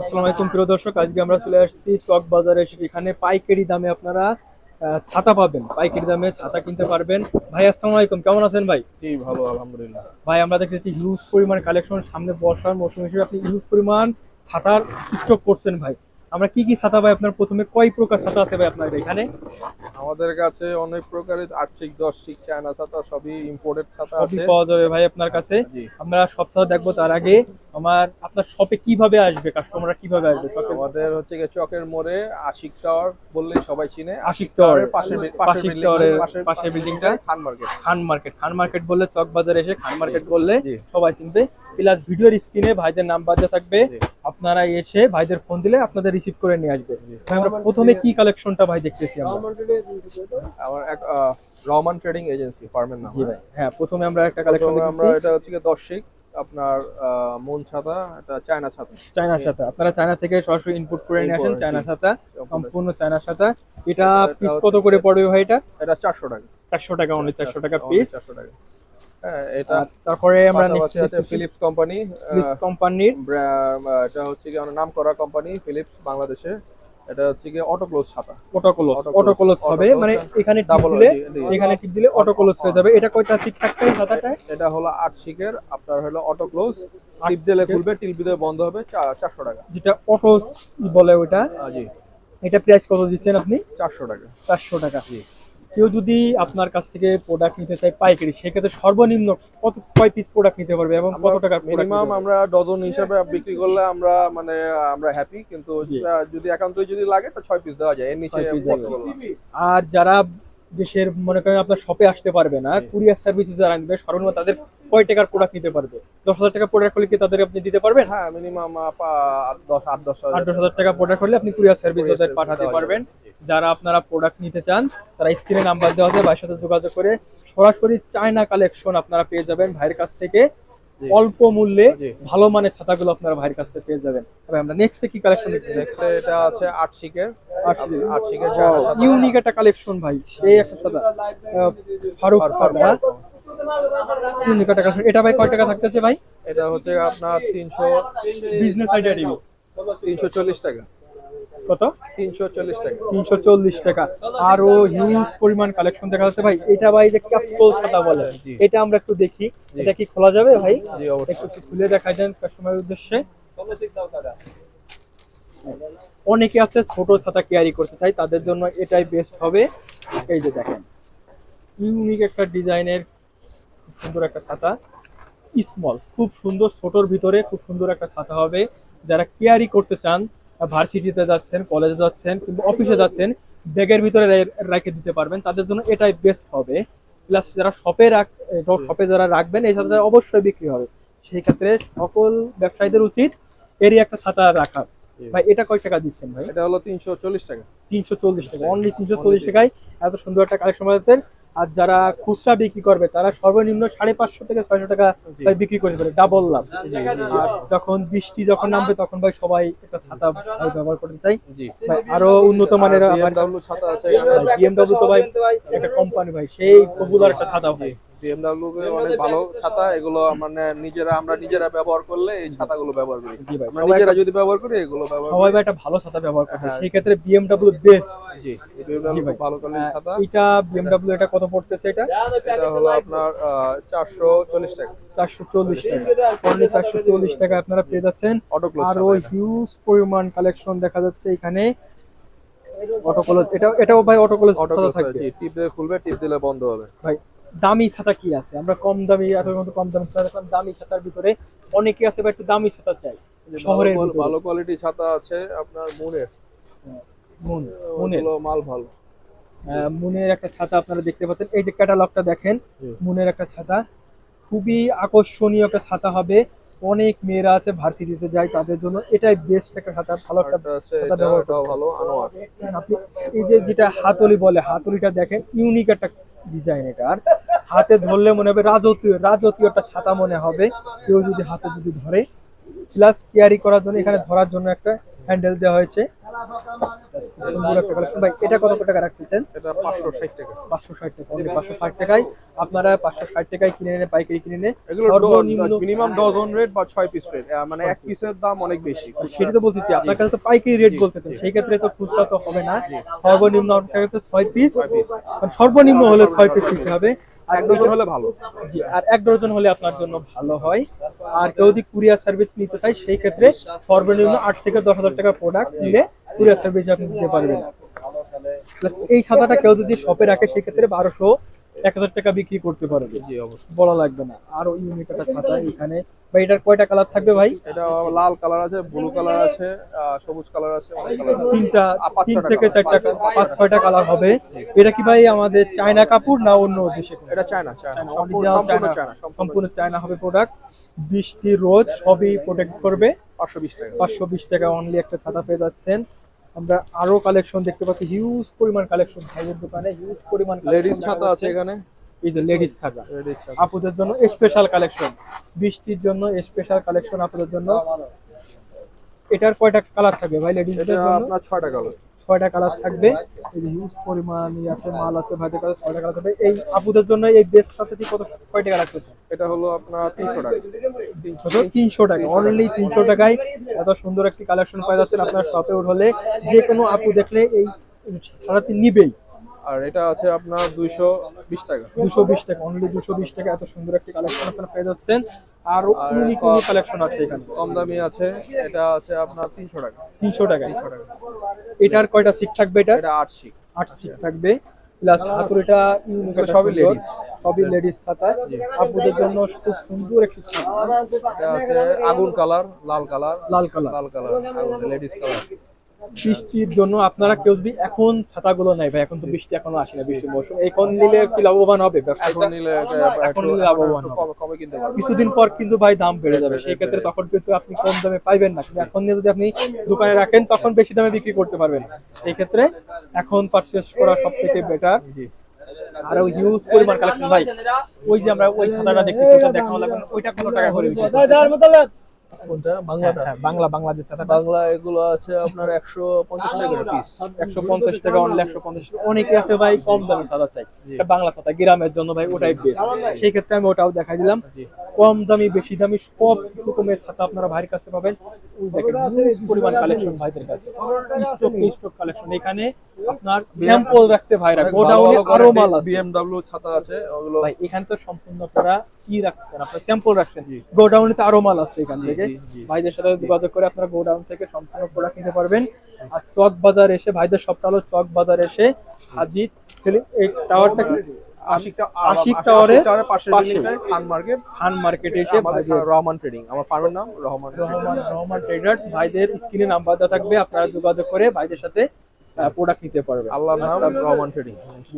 আসসালামু আলাইকুম প্রিয় দর্শক আজকে আমরা চলে আসছি চক বাজারে। এখানে পাইকারি দামে আপনারা ছাতা পাবেন। পাইকারি দামে ছাতা কিনতে পারবেন। ভাই আসসালামু আলাইকুম কেমন আছেন ভাই? জি ভালো আলহামদুলিল্লাহ। ভাই আমরা দেখতেছি হিউজ পরিমাণ কালেকশন সামনে বর্ষার মৌসুম হিসেবে আপনি হিউজ পরিমাণ ছাতার স্টক করছেন ভাই। আমরা কি কি ছাতা ভাই আপনার প্রথমে? কয় প্রকার ছাতা আছে ভাই আপনার এখানে? আমাদের কাছে অনেক প্রকারের আর্থিক দর্শিক চায়না ছাতা সবই ইম্পোর্টেড ছাতা আছে। পাওয়া যাবে ভাই আপনার কাছে। আমরা সব ছাতা দেখব তার আগে। আমার আপনার শপে কীভাবে আসবে? কাস্টমাররা কীভাবে আসবে? আমাদের হচ্ছে গিয়ে চকের মোড়ে আশিক টাওয়ার বললেই সবাই চিনে। আশিক টাওয়ার পাশে আশিক টাওয়ারের পাশের বিল্ডিংটা Khan market Khan market Khan market বললে চক বাজারে এসে খান মার্কেট বললে সবাই চিনবে। প্লাস ভিডিওর স্ক্রিনে ভাইদের নাম্বার দেওয়া থাকবে। আপনারা এসে ভাইদের ফোন দিলে আপনাদের রিসিভ করে নিয়ে আসবে। ভাই, আমরা প্রথমে কি কালেকশনটা ভাই দেখতেছি আমরা? আমার এক রহমান ট্রেডিং এজেন্সি ফার্মের নাম ভাই হ্যাঁ প্রথমে আমরা একটা কালেকশন প্রথমে আমরা এটা হচ্ছে দর্শিক আপনার আহ, মন ছাতা এটা চায়না ছাতা। চায়নার সাথে আপনারা চায়না থেকে সরাসরি ইনপুট করে নিয়ে আসেন চায়না ছাতা সম্পূর্ণ চায়নার সাথে এটা পিস কত করে পড়বে ভাই এটা? এটা চারশো টাকা। চারশো টাকা অনলি চারশো টাকা পিস চারশো টাকা। হ্যাঁ এটা তারপরে আমরা পাশাপাশি নেক্সট আছে ফিলিপস কোম্পানি ফিলিপস কোম্পানির এটা হচ্ছে কি নাম করা কোম্পানি ফিলিপস বাংলাদেশে। এটা হচ্ছে কি ছাতা হবে। মানে এখানে দিলে জি, জি। এখানে টিপ দিলে অটোকোলস হয়ে যাবে। এটা কয়টা? ঠিক থাকবে ছাতাটায় এটা হলো শিকের আপনার হলো অটোক্লোজ আট টিপ দিলে। খুলবে টিপ দিলে বন্ধ হবে চা- চারশো টাকা। যেটা অটো বলে ওটা জি। এটা প্রাইস কত দিচ্ছেন আপনি? চারশো টাকা। চারশো টাকা। কেউ যদি আপনার কাছ থেকে প্রোডাক্ট নিতে চাই পাইকারি সেক্ষেত্রে সর্বনিম্ন কত কয় পিস প্রোডাক্ট নিতে পারবে এবং কত টাকা মিনিমাম আমরা ডজন হিসাবে বিক্রি করলে আমরা মানে আমরা হ্যাপি কিন্তু। যদি একান্তই যদি লাগে তো ছয় পিস দেওয়া যায়। এর নিচে আর যারা দেশের মনে করেন আপনার শপে আসতে পারবে না কুরিয়ার সার্ভিস যারা নিবে সর্বনিম্ন তাদের কয় টাকার প্রোডাক্ট নিতে পারবে? দশ হাজার টাকা প্রোডাক্ট করলে কি তাদের আপনি দিতে পারবেন? হ্যাঁ মিনিমাম আট দশ হাজার টাকা প্রোডাক্ট করলে আপনি কুরিয়ার সার্ভিস তাদের পাঠাতে পারবেন। যারা আপনারা প্রোডাক্ট নিতে চান তারা স্ক্রিনে নাম্বার দেওয়া আছে ভাইয়ের সাথে যোগাযোগ করে সরাসরি চায়না কালেকশন আপনারা পেয়ে যাবেন ভাইয়ের কাছ থেকে। অল্প মূল্যে। ভালো মানের ছাতাগুলো আপনারা ভাইয়ের কাছ থেকে পেয়ে যাবেন। তবে আমরা নেক্সটে কি কালেকশন দেখছি নেক্সট এটা আছে আট শিকের। আট শিকের। আট শিকের ইউনিক একটা কালেকশন ভাই। সেই একটা ছাতা। ফারুক ছাতা। একটা কালেকশন এটা ভাই কয় টাকা থাকতেছে ভাই? এটা হচ্ছে আপনার তিনশো বিজনেস আইডিয়া দিব। তিনশো চল্লিশ টাকা। কত? তিনশো চল্লিশ টাকা। তিনশো চল্লিশ টাকা। আরও হিউজ পরিমাণ কালেকশন দেখা যাচ্ছে ভাই। এটা ভাই যে ক্যাপসুল ছাতা বলে এটা আমরা একটু দেখি। এটা কি খোলা যাবে ভাই? একটু একটু খুলে দেখা যান কাস্টমারের উদ্দেশ্যে। অনেকে আছে ছোট ছাতা ক্যারি করতে চাই তাদের জন্য এটাই বেস্ট হবে। এই যে দেখেন। ইউনিক একটা ডিজাইনের খুব সুন্দর একটা ছাতা। স্মল খুব সুন্দর ছোটর ভিতরে খুব সুন্দর একটা ছাতা হবে। যারা কেয়ারি করতে চান ভার্সিটিতে যাচ্ছেন কলেজে যাচ্ছেন কিংবা অফিসে যাচ্ছেন ব্যাগের ভিতরে রেখে দিতে পারবেন। তাদের জন্য এটাই বেস্ট হবে। প্লাস যারা শপে রাখ শপে যারা রাখবেন এই ছাতাটা অবশ্যই বিক্রি হবে। সেই ক্ষেত্রে সকল ব্যবসায়ীদের উচিত এরই একটা ছাতা রাখা। ভাই এটা কয় টাকা দিচ্ছেন ভাই? এটা হলো তিনশো চল্লিশ টাকা। তিনশো চল্লিশ টাকা। অনলি তিনশো চল্লিশ টাকায় এত সুন্দর একটা কালেকশন পাচ্ছেন আর যারা খুচরা বিক্রি করবে তারা সর্বনিম্ন সাড়ে পাঁচশো থেকে ছয়শো টাকা। বিক্রি করতে পারে ডাবল লাভ। আর যখন বৃষ্টি যখন নামবে তখন ভাই সবাই একটা ছাতা ব্যবহার করতে চাই আরও উন্নত মানের ছাতা আছে। বিএমডব্লিউ তো ভাই একটা কোম্পানি ভাই সেই পপুলার একটা ছাতা ভাই। বিএমডব্লিউ অনেক ভালো ছাতা এগুলো মানে নিজেরা আমরা নিজেরা ব্যবহার করলে এই ছাতাগুলো ব্যবহার করি। আমরা নিজেরা যদি ব্যবহার করি এগুলো ব্যবহার সবাই ভাই একটা ভালো ছাতা ব্যবহার করে। হ্যাঁ। সেই ক্ষেত্রে বিএমডব্লিউ বেস্ট জি। ভাই। ভালো কোয়ালিটির ছাতা এটা বিএমডব্লিউ এটা কত পড়তেছে এটা? এটা হলো আপনার চারশো চল্লিশ টাকা। চারশো চল্লিশ টাকা। অনলি চারশো চল্লিশ টাকা আপনারা পেয়ে যাচ্ছেন। আরও হিউজ পরিমাণ কালেকশন দেখা যাচ্ছে এখানে। এটা এটাও ভাই অটোক্লোজ থাকবে। টিপ খুলবে টিপ দিলে বন্ধ হবে। ভাই দামি ছাতা কি আছে? আমরা কম দামি মতো কম দামি ছাতা দামি ছাতার ভিতরে অনেকে আছে বা একটু দামি ছাতা চাই। শহরের ভালো ভালো কোয়ালিটি ছাতা আছে আপনার মুনের। মুন মুনের। মাল ভালো। মুনের একটা ছাতা আপনারা দেখতে পাচ্ছেন। এই যে ক্যাটালগটা দেখেন মুনের একটা ছাতা। খুবই আকর্ষণীয় একটা ছাতা হবে। অনেক মেয়েরা আছে ভার্সিটিতে যায় তাদের জন্য। এটাই বেস্ট একটা ছাতা ভালো একটা ছাতা ব্যবহার ভালো আপনি এই যে যেটা হাতলি বলে হাতলিটা দেখেন ইউনিক একটা ডিজাইন এটার হাতে ধরলে মনে হবে রাজকীয় রাজকীয় একটা ছাতা মনে হবে। কেউ যদি হাতে যদি ধরে প্লাস ক্যারি করার জন্য এখানে ধরার জন্য একটা হ্যান্ডেল দেওয়া হয়েছে। ভাই এটা কত টাকা রাখতেছেন? এটা পাঁচশো ষাট টাকা। পাঁচশো ষাট টাকা। only পাঁচশো ষাট টাকায় আপনারা পাঁচশো ষাট টাকায় কিনে পাইকারি কিনে নেন। এগুলো সর্বনিম্ন- মিনিমাম ডজন রেট বা ছয় পিস রেট মানে এক পিসের দাম অনেক বেশি। সেটা তো বলতেছি আপনার কাছে তো পাইকারি রেট বলতেছেন সেই ক্ষেত্রে তো খুচরা তো হবে না। সর্বনিম্ন আপনার কাছে ছয় পিস ছয় সর্বনিম্ন হলে ছয় পিস নিতে হবে। আর এক ডজন হলে ভালো। জি আর এক ডজন হলে আপনার জন্য ভালো হয়। আর কেউ যদি কুরিয়ার সার্ভিস নিতে চায় সেই ক্ষেত্রে সর্বনিম্ন আট থেকে দশ হাজার টাকা প্রোডাক্ট নিলে কুরিয়ার সার্ভিস আপনি দিতে পারবেন। এই ছাতাটা কেউ যদি শপে রাখে সেক্ষেত্রে বারোশো এক হাজার টাকা বিক্রি করতে পারবে। বলা লাগবে না। আরও ইউনিক একটা ছাতা এখানে। ভাই এটার কয়টা কালার থাকবে ভাই? এটা লাল কালার আছে ব্লু কালার আছে সবুজ কালার আছে তিনটা তিন থেকে চারটা পাঁচ- ছয়টা কালার হবে। এটা কি ভাই আমাদের চায়না কাপড় না অন্য দেশে এটা চায়না সম্পূর্ণ চায়না হবে প্রোডাক্ট বৃষ্টি রোজ সবই প্রোটেক্ট করবে। পাঁচশো বিশ টাকা। পাঁচশো বিশ টাকা অনলি একটা ছাতা পেয়ে যাচ্ছেন। আমরা আরও কালেকশন দেখতে পাচ্ছি। হিউজ পরিমাণ কালেকশন ভাইয়ের দোকানে হিউজ পরিমাণ লেডিস ছাতা আছে এখানে? এই যে লেডিস ছাতা। আপুদের জন্য স্পেশাল কালেকশন বৃষ্টির জন্য স্পেশাল কালেকশন আপুদের জন্য। এটার কয়টা কালার থাকবে ভাই লেডিস আপনার ছয়টা কালার ছয়টা কালার থাকবে। হিউজ পরিমাণ আছে মাল আছে ভাইদের কাছে ছয়টা কালার থাকবে। এই আপুদের জন্য এই বেস্ট সাথে কত কয় টাকা রাখতেছে এটা হলো আপনার তিনশো টাকা। তিনশো টাকা। অনলি তিনশো টাকায় এত সুন্দর একটি কালেকশন পাই যাচ্ছেন আপনার শপে হলে যে কোনো আপু দেখলে এই সারাটি নিবেই। আর এটা আছে আপনার দুইশো বিশ টাকা। দুশো বিশ টাকা অনলি দুশো বিশ টাকা এত সুন্দর একটি কালেকশন আপনারা পেয়ে যাচ্ছেন। আরও ইউনিক ইউনিক কালেকশন আছে এখানে। কম দামি আছে এটা আছে আপনার তিনশো টাকা। তিনশো টাকা। তিনশো টাকা। এটার কয়টা সিট থাকবে এটা এটা আট শিক আট সিট থাকবে। প্লাস হাতুড়িটা ইউনিক সবই ladies। সবই লেডিস ছাতা। আপুদের জন্য খুব সুন্দর একটি ছাতা। এটা আছে আগুন কালার লাল কালার লাল কালার লাল কালার আগুন লেডিস কালার বৃষ্টির জন্য আপনারা কেউ যদি এখন ছাতাগুলো নেয় ভাই এখন তো বৃষ্টি এখনও আসে না বৃষ্টির মৌসুম। এখন নিলে কি লাভবান হবে? এখন নিলে এখন নিলে লাভবান হবে। কিছুদিন পর কিন্তু ভাই দাম বেড়ে যাবে। সেই ক্ষেত্রে তখন কিন্তু আপনি কম দামে পাইবেন না। কিন্তু এখন নিয়ে যদি আপনি দোকানে রাখেন তখন বেশি দামে বিক্রি করতে পারবেন। সেই ক্ষেত্রে এখন পারচেস করা সব থেকে বেটার আরও হিউজ পরিমাণ কালেকশন ভাই ওই যে আমরা ওই ছাতাটা দেখতে দেখানো লাগবে ওইটা কত টাকা করে? কোনটা? বাংলাটা? হ্যাঁ, বাংলা বাংলাদেশ ছাতাটা বাংলা এগুলো আছে আপনার একশো পঞ্চাশ টাকা পিস একশো পঞ্চাশ টাকা অনলি একশো পঞ্চাশ অনেকে আছে ভাই কম দামে সাদা চাই বাংলা ছাতা গ্রামের জন্য ভাই ওটাই বেস্ট সেই ক্ষেত্রে আমি ওটাও দেখাই দিলাম। কম দামি বেশি দামি সব রকমের ছাতা আপনারা ভাইয়ের কাছে পাবেন। পরিমাণ কালেকশন ভাইদের কাছে। স্টক স্টক কালেকশন এখানে আপনার স্যাম্পল রাখছে ভাইরা গোডাউনে আরও মাল আছে। বিএমডব্লিউ ছাতা আছে ওগুলো ভাই এখানে তো সম্পূর্ণ করা কি রাখছেন আপনার স্যাম্পল রাখছেন। গোডাউনে তো আরও মাল আছে এখান থেকে। ভাইদের সাথে যোগাযোগ করে আপনারা গোডাউন থেকে সম্পূর্ণ প্রোডাক্ট নিতে পারবেন। আর চক বাজার এসে ভাইদের সবটা হলো চক বাজার এসে আজিত এই টাওয়ারটা কি? আশিক টাওয়ারে পাশে। খান মার্কেট খান মার্কেটে এসে রহমান ট্রেডিং আমার ফার্মের নাম রহমান রহমান রহমান ট্রেডার্স ভাইদের স্ক্রিনে নাম্বার দেওয়া থাকবে আপনারা যোগাযোগ করে ভাইদের সাথে প্রোডাক্ট নিতে পারবেন। আল্লাহ রহমান ট্রেডিং